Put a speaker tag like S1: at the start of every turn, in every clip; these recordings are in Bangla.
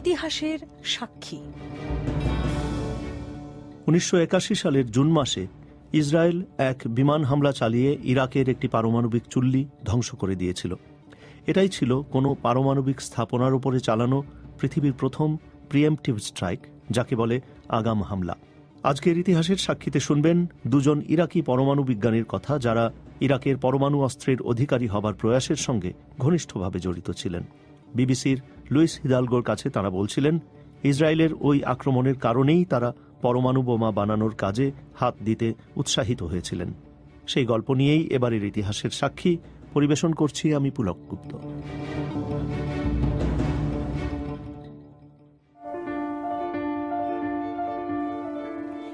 S1: ইতিহাসের সাক্ষী।
S2: উনিশশো একাশি সালের জুন মাসে ইসরায়েল এক বিমান হামলা চালিয়ে ইরাকের একটি পারমাণবিক চুল্লি ধ্বংস করে দিয়েছিল। এটাই ছিল কোনো পারমাণবিক স্থাপনার উপরে চালানো পৃথিবীর প্রথম প্রিএমটিভ স্ট্রাইক, যাকে বলে আগাম হামলা। আজকের ইতিহাসের সাক্ষীতে শুনবেন দুজন ইরাকি পরমাণু বিজ্ঞানীর কথা যারা ইরাকের পরমাণু অস্ত্রের অধিকারী হবার প্রয়াসের সঙ্গে ঘনিষ্ঠভাবে জড়িত ছিলেন। বিবিসির লুইস হিদালগোর কাছে তারা বলছিলেন ইসরায়েলের ওই আক্রমণের কারণেই তারা পরমাণু বোমা বানানোর কাজে হাত দিতে উৎসাহিত হয়েছিলেন সেই গল্প নিয়েই এবারের ইতিহাসের সাক্ষী পরিবেশন করছি আমি Pulak Gupta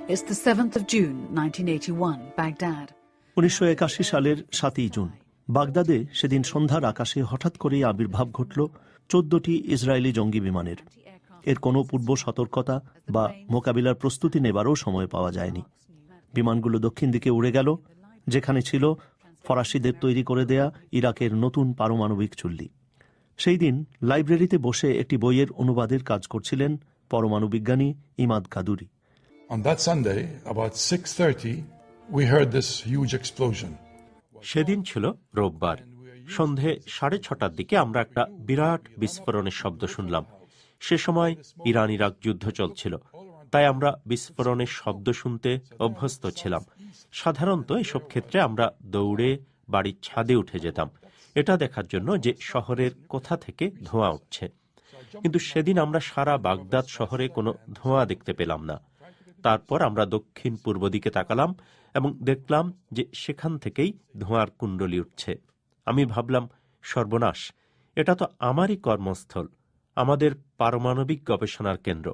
S3: It's the 7th of June, 1981, Baghdad.
S2: উনিশশো সালের সাতই জুন বাগদাদে সেদিন সন্ধ্যার আকাশে হঠাৎ করেই আবির্ভাব ঘটল চোদ্দটি ইসরায়েলি জঙ্গি বিমানের। এর কোনো পূর্ব সতর্কতা বা মোকাবিলার প্রস্তুতি নেবারও সময় পাওয়া যায়নি। বিমানগুলো দক্ষিণ দিকে উড়ে গেল যেখানে ছিল ফরাসিদের তৈরি করে দেয়া ইরাকের নতুন পারমাণবিক চুল্লি। সেই দিন লাইব্রেরিতে বসে একটি বইয়ের অনুবাদের কাজ করছিলেন পরমাণু বিজ্ঞানী Imad কাদুরি।
S4: On that Sunday, about 6:30, we heard this huge explosion.
S5: সেদিন ছিল রোববার। সন্ধে সাড়ে ছটার দিকে আমরা একটা বিরাট বিস্ফোরণের শব্দ শুনলাম। সে সময় ইরান ইরাক যুদ্ধ চলছিল, তাই আমরা বিস্ফোরণের শব্দ শুনতে অভ্যস্ত ছিলাম। সাধারণত এসব ক্ষেত্রে আমরা দৌড়ে বাড়ির ছাদে উঠে যেতাম। এটা দেখার জন্য যে শহরের কোথা থেকে ধোঁয়া উঠছে। কিন্তু সেদিন আমরা সারা বাগদাদ শহরে কোনো ধোঁয়া দেখতে পেলাম না। তারপর আমরা দক্ষিণ পূর্ব দিকে তাকালাম এবং দেখলাম যে সেখান থেকেই ধোঁয়ার কুণ্ডলি উঠছে। আমি ভাবলাম সর্বনাশ এটা তো আমারই কর্মস্থল আমাদের পারমাণবিক গবেষণার কেন্দ্র।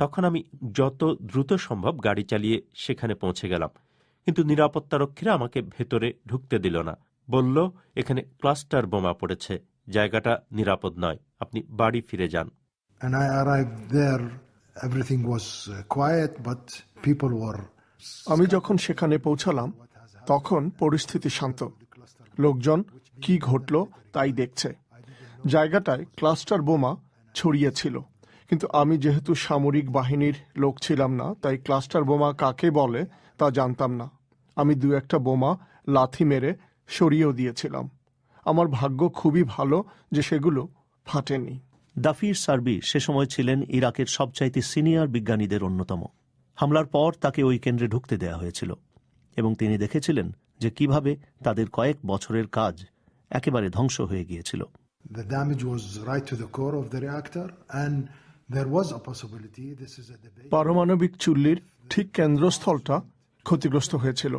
S5: তখন আমি যত দ্রুত সম্ভব গাড়ি চালিয়ে সেখানে পৌঁছে গেলাম কিন্তু নিরাপত্তারক্ষীরা আমাকে ভেতরে ঢুকতে দিল না। বলল এখানে ক্লাস্টার বোমা পড়েছে জায়গাটা নিরাপদ নয় আপনি বাড়ি ফিরে যান।
S6: And I arrived there, everything was uh, quiet, but people were.
S7: আমি যখন সেখানে পৌঁছালাম তখন পরিস্থিতি শান্ত। লোকজন কি ঘটল তাই দেখছে। জায়গাটায় ক্লাস্টার বোমা ছড়িয়েছিল। কিন্তু আমি যেহেতু সামরিক বাহিনীর লোক ছিলাম না, তাই ক্লাস্টার বোমা কাকে বলে তা জানতাম না। আমি দু একটা বোমা লাথি মেরে সরিয়েও দিয়েছিলাম। আমার ভাগ্য খুবই ভালো যে সেগুলো ফাটেনি।
S2: দাফির সার্বি সে সময় ছিলেন ইরাকের সবচাইতে সিনিয়র বিজ্ঞানীদের অন্যতম। হামলার পর তাকে ওই কেন্দ্রে ঢুকতে দেয়া হয়েছিল এবং তিনি দেখেছিলেন যে কীভাবে তাদের কয়েক বছরের কাজ একেবারে ধ্বংস হয়ে গিয়েছিল.
S7: পারমাণবিক চুল্লির ঠিক কেন্দ্রস্থলটা ক্ষতিগ্রস্ত হয়েছিল।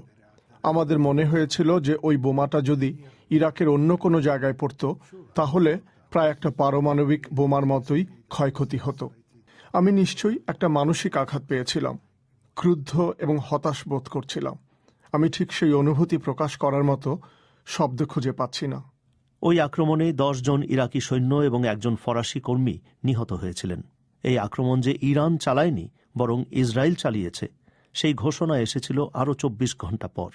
S7: আমাদের মনে হয়েছিল যে ওই বোমাটা যদি ইরাকের অন্য কোনো জায়গায় পড়ত তাহলে প্রায় একটা পারমাণবিক বোমার মতোই ক্ষয়ক্ষতি হতো। আমি নিশ্চয়ই একটা মানসিক আঘাত পেয়েছিলাম ক্রুদ্ধ এবং হতাশ বোধ করছিলাম। আমি ঠিক সেই অনুভূতি প্রকাশ করার মতো শব্দ খুঁজে পাচ্ছি না।
S2: ওই আক্রমণে দশ জন ইরাকি সৈন্য এবং একজন ফরাসি কর্মী নিহত হয়েছিলেন। এই আক্রমণ যে ইরান চালায়নি বরং ইসরায়েল চালিয়েছে সেই ঘোষণা এসেছিল আরও চব্বিশ ঘণ্টা পর।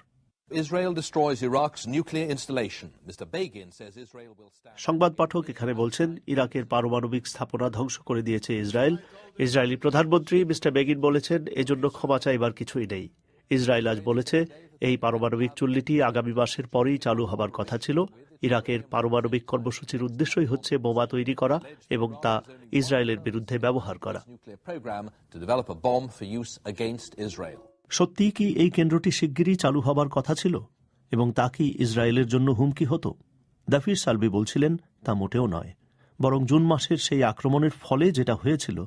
S2: সংবাদ পাঠক এখানে বলছেন ইরাকের পারমাণবিক স্থাপনা ধ্বংস করে দিয়েছে ইসরায়েল। ইসরায়েলি প্রধানমন্ত্রী মিস্টার বেগিন বলেছেন এজন্য ক্ষমা চাইবার কিছুই নেই। ইসরায়েল আজ বলেছে এই পারমাণবিক চুল্লিটি আগামী মাসের পরেই চালু হবার কথা ছিল। ইরাকের পারমাণবিক কর্মসূচির উদ্দেশ্যই হচ্ছে বোমা তৈরি করা এবং তা ইসরায়েলের বিরুদ্ধে ব্যবহার করা. সত্যিই কি এই কেন্দ্রটি শিগগিরই চালু হবার কথা ছিল? এবং তা কি ইসরায়েলের জন্য হুমকি হতো? দাফির সালবি বলছিলেন তা মোটেও নয়। বরং জুন মাসের সেই আক্রমণের ফলে যেটা হয়েছিল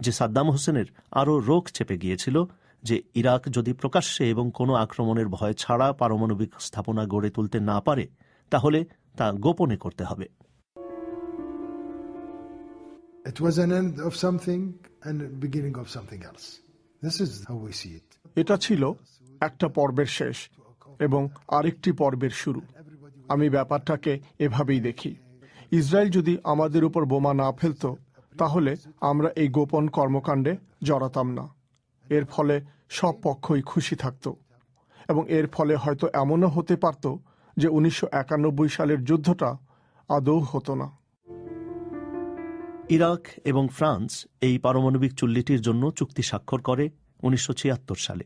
S2: যে সাদ্দাম হোসেনের আরও রোগ চেপে গিয়েছিল যে ইরাক যদি প্রকাশ্যে এবং কোনো আক্রমণের ভয় ছাড়া পারমাণবিক স্থাপনা গড়ে তুলতে না পারে তাহলে তা গোপনে করতে হবে
S6: It was an end of something and beginning of something else. This is how we see it.
S7: এটা ছিল একটা পর্বের শেষ এবং আরেকটি পর্বের শুরু আমি ব্যাপারটাকে এভাবেই দেখি ইসরায়েল যদি আমাদের উপর বোমা না ফেলত তাহলে আমরা এই গোপন কর্মকাণ্ডে জড়াতাম না এর ফলে সব পক্ষই খুশি থাকত এবং এর ফলে হয়তো এমনও হতে পারত যে উনিশশো একানব্বই সালের যুদ্ধটা আদৌ হতো না।
S2: ইরাক এবং ফ্রান্স এই পারমাণবিক চুল্লিটির জন্য চুক্তি স্বাক্ষর করে উনিশশো ছিয়াত্তর সালে।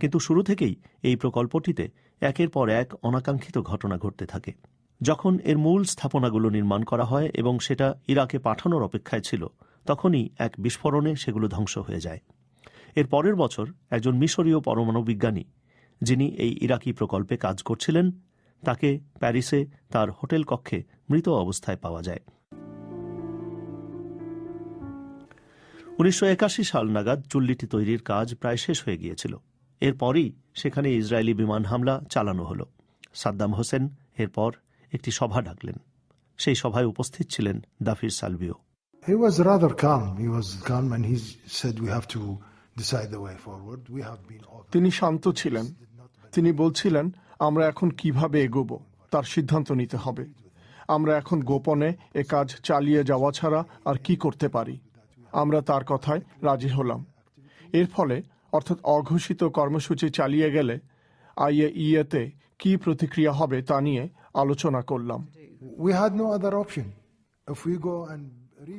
S2: কিন্তু শুরু থেকেই এই প্রকল্পটিতে একের পর এক অনাকাঙ্ক্ষিত ঘটনা ঘটতে থাকে। যখন এর মূল স্থাপনাগুলো নির্মাণ করা হয় এবং সেটা ইরাকে পাঠানোর অপেক্ষায় ছিল, তখনই এক বিস্ফোরণে সেগুলো ধ্বংস হয়ে যায়। এর পরের বছর একজন মিশরীয় পরমাণু বিজ্ঞানী, যিনি এই ইরাকি প্রকল্পে কাজ করছিলেন, তাকে প্যারিসে তার হোটেল কক্ষে মৃত অবস্থায় পাওয়া যায়। উনিশশো একাশি সাল নাগাদ চুল্লিটি তৈরির কাজ প্রায় শেষ হয়ে গিয়েছিল। এরপরই সেখানে ইসরায়েলি বিমান হামলা চালানো হলো। সাদ্দাম হোসেন এরপর একটি সভা ডাকলেন। সেই সভায় উপস্থিত ছিলেন দাফির Salvio
S6: He was rather calm. He was calm and he said, we have to decide the way forward. We have been over.
S7: তিনি শান্ত ছিলেন। তিনি বলছিলেন আমরা এখন কীভাবে এগোব? তার সিদ্ধান্ত নিতে হবে। আমরা এখন গোপনে এ কাজ চালিয়ে যাওয়া ছাড়া আর কি করতে পারি? আমরা তার কথায় রাজি হলাম। এর ফলে অর্থাৎ অঘোষিত কর্মসূচি চালিয়ে গেলে আইএ ইয়েতে কি প্রতিক্রিয়া হবে তা নিয়ে আলোচনা করলাম।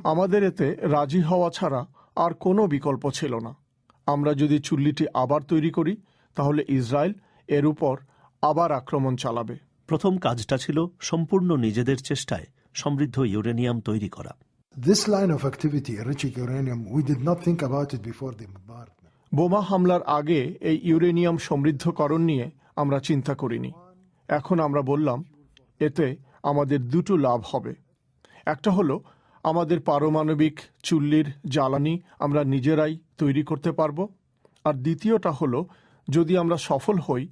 S7: আমাদের এতে রাজি হওয়া ছাড়া আর কোনো বিকল্প ছিল না। আমরা যদি চুল্লিটি আবার তৈরি করি তাহলে ইসরায়েল এর উপর আবার আক্রমণ চালাবে।
S2: প্রথম কাজটা ছিল সম্পূর্ণ নিজেদের চেষ্টায় সমৃদ্ধ ইউরেনিয়াম তৈরি করা।
S6: This line of activity, enriching uranium, we did not think about it before the bombardment.
S7: বোমা হামলার আগে এই ইউরেনিয়াম সমৃদ্ধকরণ নিয়ে আমরা চিন্তা করিনি। এখন আমরা বললাম এতে আমাদের দুটো লাভ হবে। একটা হলো আমাদের পারমাণবিক চুল্লির জ্বালানি আমরা নিজেরাই তৈরি করতে পারব আর দ্বিতীয়টা হলো যদি আমরা সফল হই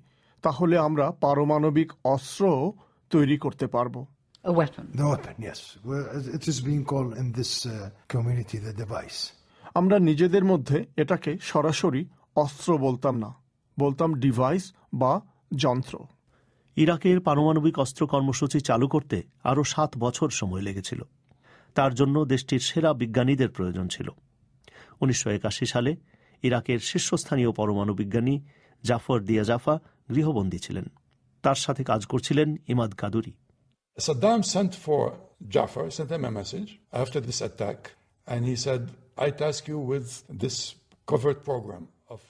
S7: তাহলে আমরা পারমাণবিক অস্ত্রও তৈরি করতে পারব
S3: A weapon.
S6: The weapon, yes. Well, it is being called in this uh, community the device.
S7: আমরা নিজেদের মধ্যে এটাকে সরাসরি অস্ত্র বলতাম না বলতাম ডিভাইস বা যন্ত্র
S2: ইরাকের পারমাণবিক অস্ত্র কর্মসূচি চালু করতে আরও সাত বছর সময় লেগেছিল তার জন্য দেশটির সেরা বিজ্ঞানীদের প্রয়োজন ছিল। উনিশশো একাশি সালে ইরাকের শীর্ষস্থানীয় পরমাণু বিজ্ঞানী জাফর দিয়া জাফা গৃহবন্দী ছিলেন। তার সাথে কাজ করছিলেন Imad Kaduri.
S4: Saddam sent for Jafar, sent him a message after this attack, and he said, I task you with this covert program of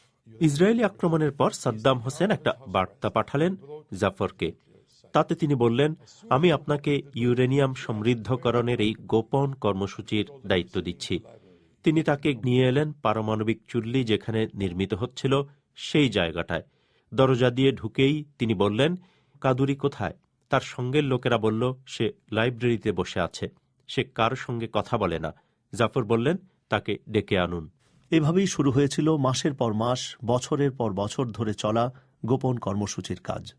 S5: Israeli আক্রমণের পর সাদ্দাম হোসেন একটা বার্তা পাঠালেন জাফরকে। তাতে তিনি বললেন, আমি আপনাকে ইউরেনিয়াম সমৃদ্ধকরণের এই গোপন কর্মসূচির দায়িত্ব দিচ্ছি। তিনি তাকে নিয়ে এলেন পারমাণবিক চুল্লি যেখানে নির্মিত হচ্ছিল সেই জায়গাটায়। দরজা দিয়ে ঢুকেই তিনি বললেন, কাদুরি কোথায়? তার সঙ্গের লোকেরা বলল, সে লাইব্রেরিতে বসে আছে। সে কার সঙ্গে কথা বলে না। জাফর বললেন, তাকে ডেকে আনুন।
S2: এভাবেই শুরু হয়েছিল মাসের পর মাস, বছরের পর বছর ধরে চলা গোপন কর্মসূচির কাজ।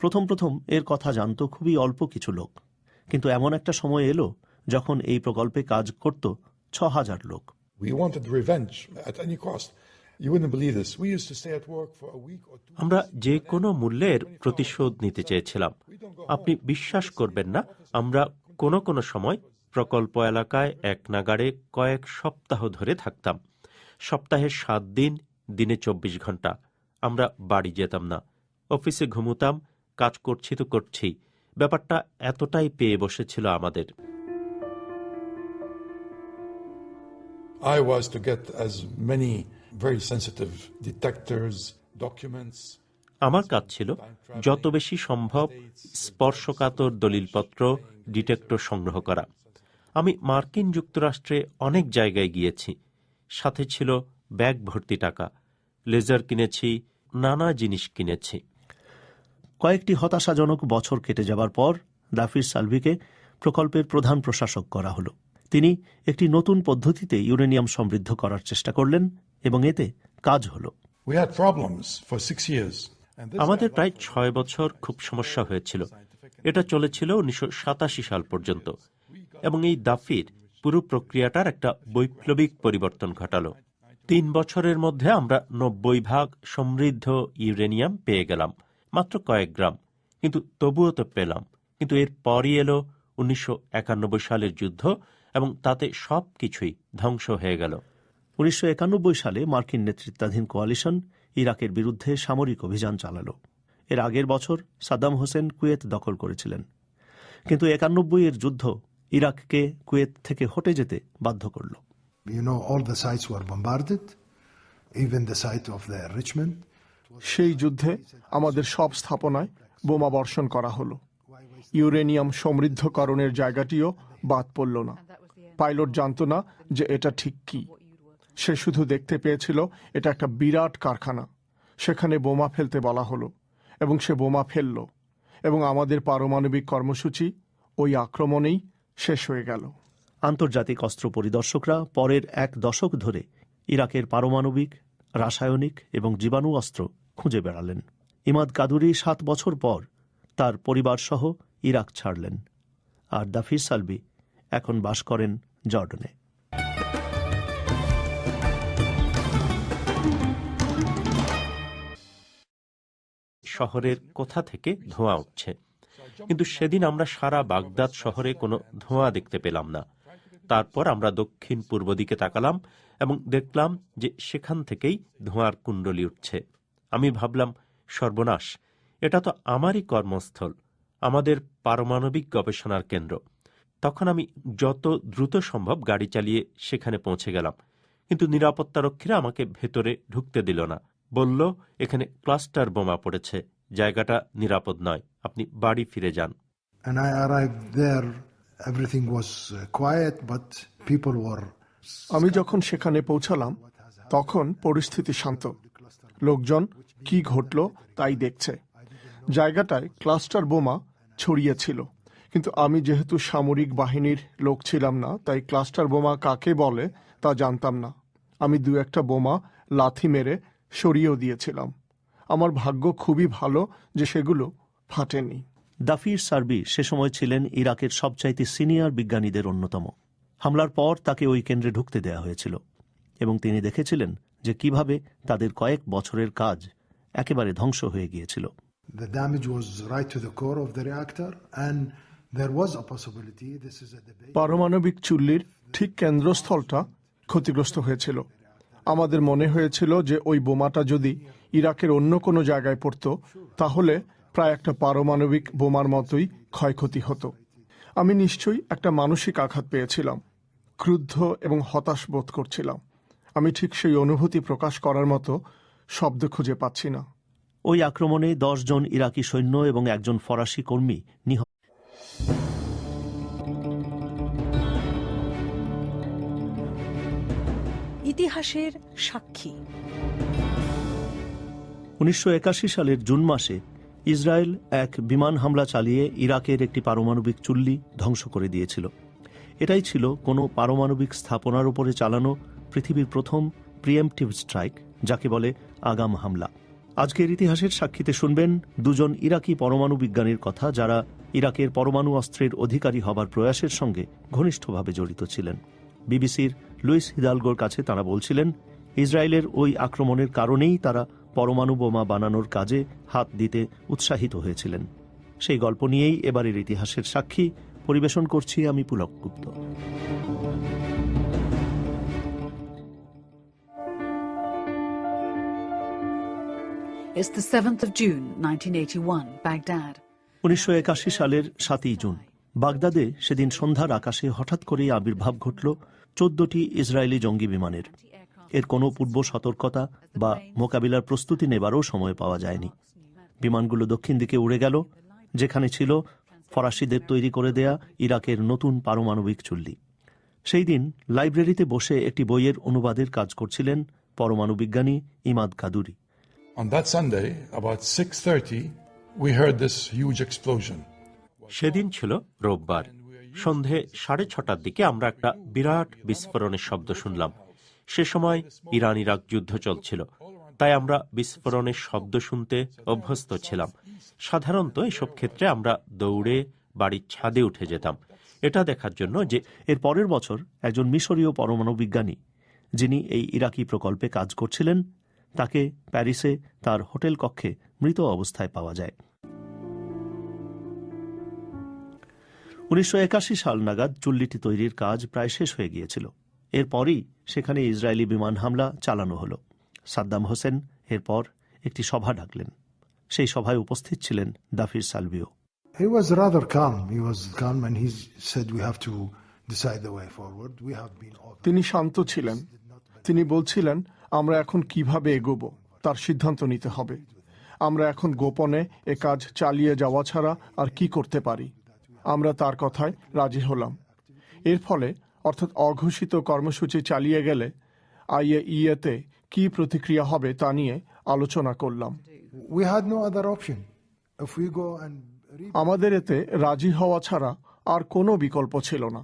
S2: প্রথম প্রথম এর কথা জানত খুবই অল্প কিছু লোক। কিন্তু এমন একটা সময় এলো যখন এই প্রকল্পে কাজ করত ছ হাজার লোক.
S5: আমরা যে কোনো মূল্যের প্রতিশোধ নিতে চেয়েছিলাম। আপনি বিশ্বাস করবেন না আমরা কোনো কোনো সময় প্রকল্প এলাকায় এক নাগাড়ে কয়েক সপ্তাহ ধরে থাকতাম। সপ্তাহে সাত দিন দিনে চব্বিশ ঘণ্টা। আমরা বাড়ি যেতাম না। অফিসে ঘুমুতাম কাজ করছি তো করছি ব্যাপারটা এতটাই পেয়ে বসেছিল আমাদের।
S4: I was to get as many very sensitive detectors, documents.
S5: আমার কাজ ছিল যত বেশি সম্ভব স্পর্শকাতর দলিলপত্র ডিটেক্টর সংগ্রহ করা। আমি মার্কিন যুক্তরাষ্ট্রে অনেক জায়গায় গিয়েছি। সাথে ছিল ব্যাগ ভর্তি টাকা লেজার কিনেছি নানা জিনিস কিনেছি।
S2: কয়েকটি হতাশাজনক বছর কেটে যাবার পর দাফির সালভিকে প্রকল্পের প্রধান প্রশাসক করা হলো। তিনি একটি নতুন পদ্ধতিতে ইউরেনিয়াম সমৃদ্ধ করার চেষ্টা করলেন এবং এতে কাজ হলো।
S5: আমাদের প্রায় ছয় বছর খুব সমস্যা হয়েছিল। এটা চলেছিল উনিশশো সাতাশি সাল পর্যন্ত এবং এই দাফির পুরো প্রক্রিয়াটার একটা বৈপ্লবিক পরিবর্তন ঘটালো। তিন বছরের মধ্যে আমরা নব্বই ভাগ সমৃদ্ধ ইউরেনিয়াম পেয়ে গেলাম। মাত্র কয়েক গ্রাম। কিন্তু তবুও তো পেলাম। কিন্তু এর পরই এলো উনিশশো একানব্বই সালের যুদ্ধ এবং তাতে সব কিছুই ধ্বংস হয়ে গেল।
S2: উনিশশো একানব্বই সালে মার্কিন নেতৃত্বাধীন কোয়ালিশন ইরাকের বিরুদ্ধে সামরিক অভিযান চালাল। এর আগের বছর সাদ্দাম হোসেন কুয়েত দখল করেছিলেন। কিন্তু একানব্বই এর যুদ্ধ ইরাককে কুয়েত থেকে হটে যেতে বাধ্য করল।
S6: You know, all the sites were bombarded, even the site of the Richmond.
S7: সেই যুদ্ধে আমাদের সব স্থাপনায় বোমা বর্ষণ করা হলো। ইউরেনিয়াম সমৃদ্ধকরণের জায়গাটিও বাদ পড়ল না। পাইলট জানতো না যে এটা ঠিক কি। সে শুধু দেখতে পেয়েছিল, এটা একটা বিরাট কারখানা। সেখানে বোমা ফেলতে বলা হলো এবং সে বোমা ফেলল এবং আমাদের পারমাণবিক কর্মসূচি ওই আক্রমণেই শেষ হয়ে গেল।
S2: আন্তর্জাতিক অস্ত্র পরিদর্শকরা পরের এক দশক ধরে ইরাকের পারমাণবিক রাসায়নিক এবং জীবাণু অস্ত্র খুঁজে বেড়ালেন। ইমাদ কাদুরি সাত বছর পর তার পরিবারসহ ইরাক ছাড়লেন আর দাফির সালবি এখন বাস করেন জর্ডনে।
S5: শহরের কোথা থেকে ধোঁয়া উঠছে? কিন্তু সেদিন আমরা সারা বাগদাদ শহরে কোনো ধোঁয়া দেখতে পেলাম না। তারপর আমরা দক্ষিণ পূর্ব দিকে তাকালাম এবং দেখলাম যে সেখান থেকেই ধোঁয়ার কুণ্ডলি উঠছে। আমি ভাবলাম সর্বনাশ এটা তো আমারই কর্মস্থল আমাদের পারমাণবিক গবেষণার কেন্দ্র। তখন আমি যত দ্রুত সম্ভব গাড়ি চালিয়ে সেখানে পৌঁছে গেলাম কিন্তু নিরাপত্তারক্ষীরা আমাকে ভেতরে ঢুকতে দিল না। বলল এখানে ক্লাস্টার বোমা পড়েছে জায়গাটা নিরাপদ নয় আপনি বাড়ি ফিরে যান।
S6: And I arrived there, everything was uh, quiet, but people were.
S7: আমি যখন সেখানে পৌঁছালাম, তখন পরিস্থিতি শান্ত। লোকজন, কি ঘটল? তাই দেখছে। জায়গাটায় ক্লাস্টার বোমা ছড়িয়েছিল কিন্তু আমি যেহেতু সামরিক বাহিনীর লোক ছিলাম না, তাই ক্লাস্টার বোমা কাকে বলে তা জানতাম না। আমি দু একটা বোমা লাথি মেরে সরিয়েও দিয়েছিলাম। আমার ভাগ্য খুবই ভালো যে সেগুলো ফাটেনি।
S2: দাফির সার্বি সে সময় ছিলেন ইরাকের সবচাইতে সিনিয়র বিজ্ঞানীদের অন্যতম। হামলার পর তাকে ওই কেন্দ্রে ঢুকতে দেয়া হয়েছিল এবং তিনি দেখেছিলেন যে কীভাবে তাদের কয়েক বছরের কাজ একেবারে ধ্বংস হয়ে গিয়েছিল.
S7: পারমাণবিক চুল্লির ঠিক কেন্দ্রস্থলটা ক্ষতিগ্রস্ত হয়েছিল। আমাদের মনে হয়েছিল যে ওই বোমাটা যদি ইরাকের অন্য কোনো জায়গায় পড়ত তাহলে প্রায় একটা পারমাণবিক বোমার মতোই ক্ষয়ক্ষতি হতো। আমি নিশ্চয়ই একটা মানসিক আঘাত পেয়েছিলাম। ক্রুদ্ধ এবং হতাশ বোধ করছিলাম। আমি ঠিক সেই অনুভূতি প্রকাশ করার মতো শব্দ খুঁজে পাচ্ছি না।
S2: ওই আক্রমণে জন ইরাকি সৈন্য এবং একজন ফরাসি কর্মী নিহত।
S1: ইতিহাসের সাক্ষী।
S2: উনিশশো একাশি সালের জুন মাসে ইসরায়েল এক বিমান হামলা চালিয়ে ইরাকের একটি পারমাণবিক চুল্লি ধ্বংস করে দিয়েছিল। এটাই ছিল কোনো পারমাণবিক স্থাপনার উপরে চালানো পৃথিবীর প্রথম প্রিএমটিভ স্ট্রাইক, যাকে বলে আগাম হামলা। আজকের ইতিহাসের সাক্ষীতে শুনবেন দুজন ইরাকি পরমাণু বিজ্ঞানীর কথা যারা ইরাকের পরমাণু অস্ত্রের অধিকারী হবার প্রয়াসের সঙ্গে ঘনিষ্ঠভাবে জড়িত ছিলেন। বিবিসির লুইস হিদালগোর কাছে তারা বলছিলেন, ইসরায়েলের ওই আক্রমণের কারণেই তারা পরমাণু বোমা বানানোর কাজে হাত দিতে উৎসাহিত হয়েছিলেন। সেই গল্প নিয়েই এবারের ইতিহাসের সাক্ষী পরিবেশন করছি আমি Pulak Gupta.
S3: It's the 7th of June, 1981, Baghdad.
S2: উনিশশো সালের সাতই জুন বাগদাদে সেদিন সন্ধ্যার আকাশে হঠাৎ করেই আবির্ভাব ঘটল চোদ্দটি ইসরায়েলি জঙ্গি বিমানের। এর কোনো পূর্ব সতর্কতা বা মোকাবিলার প্রস্তুতি নেবারও সময় পাওয়া যায়নি। বিমানগুলো দক্ষিণ দিকে উড়ে গেল যেখানে ছিল ফরাসিদের তৈরি করে দেয়া ইরাকের নতুন পারমাণবিক চুল্লি। সেই দিন লাইব্রেরিতে বসে একটি বইয়ের অনুবাদের কাজ করছিলেন পরমাণু বিজ্ঞানী Imad কাদুরি।
S4: On that Sunday, about 6:30, we heard this huge explosion.
S5: সেদিন ছিল রোববার। সন্ধে সাড়ে ছটার দিকে আমরা একটা বিরাট বিস্ফোরণের শব্দ শুনলাম। সে সময় ইরান ইরাক যুদ্ধ চলছিল। তাই আমরা বিস্ফোরণের শব্দ শুনতে অভ্যস্ত ছিলাম। সাধারণত এসব ক্ষেত্রে আমরা দৌড়ে বাড়ির ছাদে উঠে যেতাম। এটা দেখার জন্য যে
S2: এর পরের বছর একজন মিশরীয় পরমাণু বিজ্ঞানী, যিনি এই ইরাকি প্রকল্পে কাজ করছিলেন, তাকে প্যারিসে তার হোটেল কক্ষে মৃত অবস্থায় পাওয়া যায়। উনিশশো একাশি সাল নাগাদ চুল্লিটি তৈরির কাজ প্রায় শেষ হয়ে গিয়েছিল। এরপরই সেখানে ইসরায়েলি বিমান হামলা চালানো হলো। সাদ্দাম হোসেন এরপর একটি সভা ডাকলেন। সেই সভায় উপস্থিত ছিলেন দাফির Salvio
S6: He was rather calm. He was calm and he said we have to decide the way forward. We have been
S7: তিনি শান্ত ছিলেন। তিনি বলছিলেন আমরা এখন কীভাবে এগোবো? তার সিদ্ধান্ত নিতে হবে। আমরা এখন গোপনে এ কাজ চালিয়ে যাওয়া ছাড়া আর কি করতে পারি? আমরা তার কথায় রাজি হলাম। এর ফলে অর্থাৎ অঘোষিত কর্মসূচি চালিয়ে গেলে আইএ ইয়েতে কি প্রতিক্রিয়া হবে তা নিয়ে আলোচনা করলাম।
S6: We had no other option. If we go and read
S7: আমাদের এতে রাজি হওয়া ছাড়া আর কোনো বিকল্প ছিল না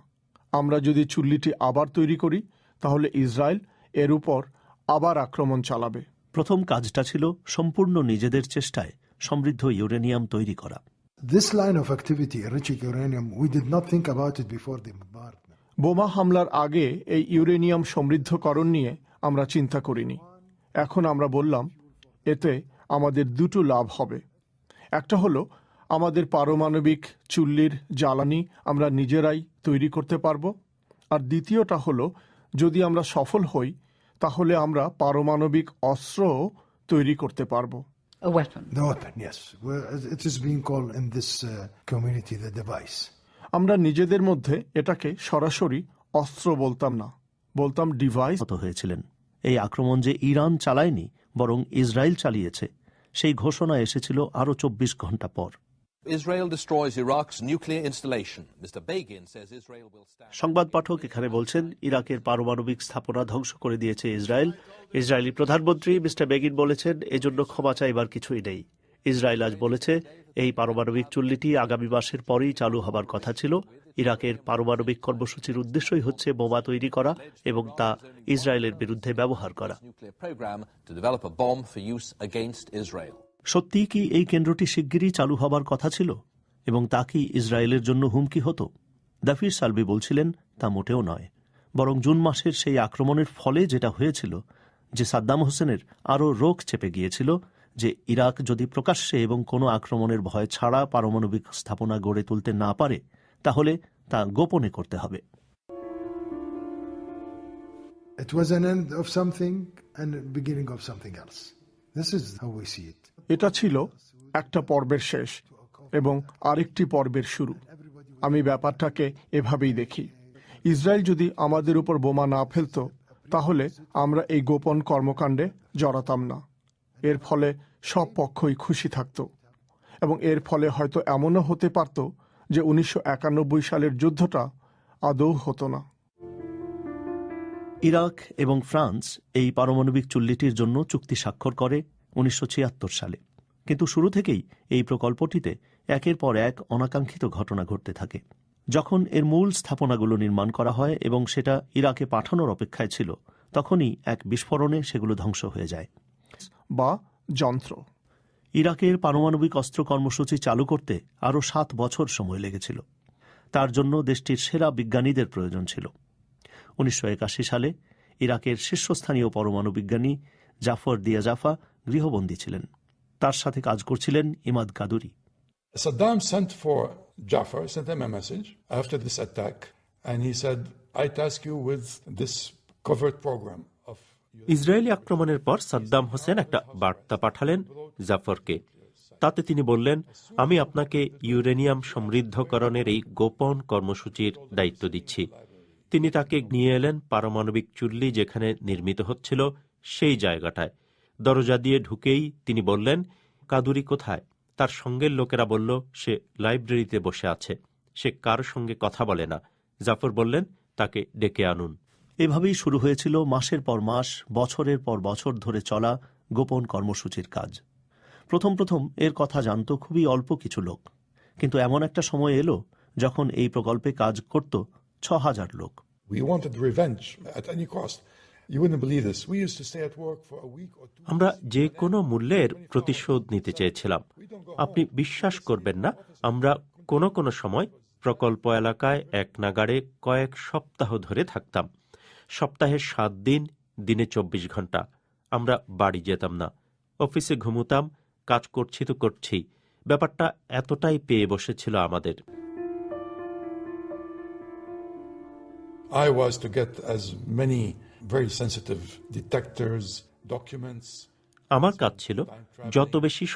S7: আমরা যদি চুল্লিটি আবার তৈরি করি তাহলে ইসরায়েল এর উপর আবার আক্রমণ চালাবে
S2: প্রথম কাজটা ছিল সম্পূর্ণ নিজেদের চেষ্টায় সমৃদ্ধ ইউরেনিয়াম তৈরি করা
S6: this line of activity, enriching uranium, we did not think about it before the bombardment.
S7: বোমা হামলার আগে এই ইউরেনিয়াম সমৃদ্ধকরণ নিয়ে আমরা চিন্তা করিনি এখন আমরা বললাম এতে আমাদের দুটো লাভ হবে একটা হলো আমাদের পারমাণবিক চুল্লির জ্বালানি আমরা নিজেরাই তৈরি করতে পারব আর দ্বিতীয়টা হলো যদি আমরা সফল হই তাহলে আমরা পারমাণবিক অস্ত্রও তৈরি করতে পারব
S3: A weapon.
S6: The weapon, yes. Well, it is being called in this uh, community the device.
S7: আমরা নিজেদের মধ্যে এটাকে সরাসরি অস্ত্র বলতাম না বলতাম ডিভাইস
S2: হয়েছিলেন এই আক্রমণ যে ইরান চালায়নি বরং ইসরায়েল চালিয়েছে সেই ঘোষণা এসেছিল আরও চব্বিশ ঘণ্টা পর. সংবাদ পাঠক এখানে বলছেন ইরাকের পারমাণবিক স্থাপনা ধ্বংস করে দিয়েছে ইসরায়েল। ইসরায়েলি প্রধানমন্ত্রী মিস্টার বেগিন বলেছেন এজন্য ক্ষমা চাইবার কিছুই নেই। ইসরায়েল আজ বলেছে এই পারমাণবিক চুল্লিটি আগামী মাসের পরেই চালু হবার কথা ছিল। ইরাকের পারমাণবিক কর্মসূচির উদ্দেশ্যই হচ্ছে বোমা তৈরি করা এবং তা ইসরায়েলের বিরুদ্ধে ব্যবহার করা. সত্যিই কি এই কেন্দ্রটি শিগগিরই চালু হবার কথা ছিল? এবং তা কি ইসরায়েলের জন্য হুমকি হতো? দাফির সালবি বলছিলেন তা মোটেও নয়। বরং জুন মাসের সেই আক্রমণের ফলে যেটা হয়েছিল যে সাদ্দাম হোসেনের আরও রোগ চেপে গিয়েছিল যে ইরাক যদি প্রকাশ্যে এবং কোনো আক্রমণের ভয় ছাড়া পারমাণবিক স্থাপনা গড়ে তুলতে না পারে তাহলে তা গোপনে করতে হবে
S6: It was an end of something and a beginning of something else. This is how we see it.
S7: এটা ছিল একটা পর্বের শেষ এবং আরেকটি পর্বের শুরু আমি ব্যাপারটাকে এভাবেই দেখি ইসরায়েল যদি আমাদের উপর বোমা না ফেলতো তাহলে আমরা এই গোপন কর্মকাণ্ডে জড়াতাম না এর ফলে সব পক্ষই খুশি থাকত এবং এর ফলে হয়তো এমনও হতে পারত যে উনিশশো একানব্বই সালের যুদ্ধটা আদৌ হতো না।
S2: ইরাক এবং ফ্রান্স এই পারমাণবিক চুল্লিটির জন্য চুক্তি স্বাক্ষর করে উনিশশো ছিয়াত্তর সালে। কিন্তু শুরু থেকেই এই প্রকল্পটিতে একের পর এক অনাকাঙ্ক্ষিত ঘটনা ঘটতে থাকে। যখন এর মূল স্থাপনাগুলো নির্মাণ করা হয় এবং সেটা ইরাকে পাঠানোর অপেক্ষায় ছিল তখনই এক বিস্ফোরণে সেগুলো ধ্বংস হয়ে যায়।
S7: বা যন্ত্র।
S2: ইরাকের পারমাণবিক অস্ত্র কর্মসূচি চালু করতে আরও সাত বছর সময় লেগেছিল। তার জন্য দেশটির সেরা বিজ্ঞানীদের প্রয়োজন ছিল। উনিশশো একাশি সালে ইরাকের শীর্ষস্থানীয় পরমাণু বিজ্ঞানী জাফর দিয়া জাফা গৃহবন্দী ছিলেন। তার সাথে কাজ করছিলেন Imad Kaduri.
S4: Saddam sent for Jafar, sent him a message after this attack, he said, I task you with this covert of
S5: Israeli আক্রমণের পর সাদ্দাম হোসেন একটা বার্তা পাঠালেন জাফরকে। তাতে তিনি বললেন, আমি আপনাকে ইউরেনিয়াম সমৃদ্ধকরণের এই গোপন কর্মসূচির দায়িত্ব দিচ্ছি। তিনি তাকে নিয়ে এলেন পারমাণবিক চুল্লি যেখানে নির্মিত হচ্ছিল সেই জায়গাটায়। দরজা দিয়ে ঢুকেই তিনি বললেন, কাদুরি কোথায়? তার সঙ্গের লোকেরা বলল, সে লাইব্রেরিতে বসে আছে। সে কার সঙ্গে কথা বলে না। জাফর বললেন, তাকে ডেকে আনুন।
S2: এভাবেই শুরু হয়েছিল মাসের পর মাস বছরের পর বছর ধরে চলা গোপন কর্মসূচির কাজ। প্রথম প্রথম এর কথা জানত খুবই অল্প কিছু লোক। কিন্তু এমন একটা সময় এলো যখন এই প্রকল্পে কাজ করত ছ হাজার লোক.
S5: আমরা যে কোনো মূল্যের প্রতিশোধ নিতে চেয়েছিলাম। আপনি বিশ্বাস করবেন না আমরা কোনো কোনো সময় প্রকল্প এলাকায় এক নাগাড়ে কয়েক সপ্তাহ ধরে থাকতাম। সপ্তাহে সাত দিন দিনে চব্বিশ ঘণ্টা। আমরা বাড়ি যেতাম না। অফিসে ঘুমুতাম কাজ করছি তো করছি। ব্যাপারটা এতটাই পেয়ে বসেছিল আমাদের।
S4: I was to get as many very sensitive detectors, documents.
S5: আমার কাজ ছিল যত বেশি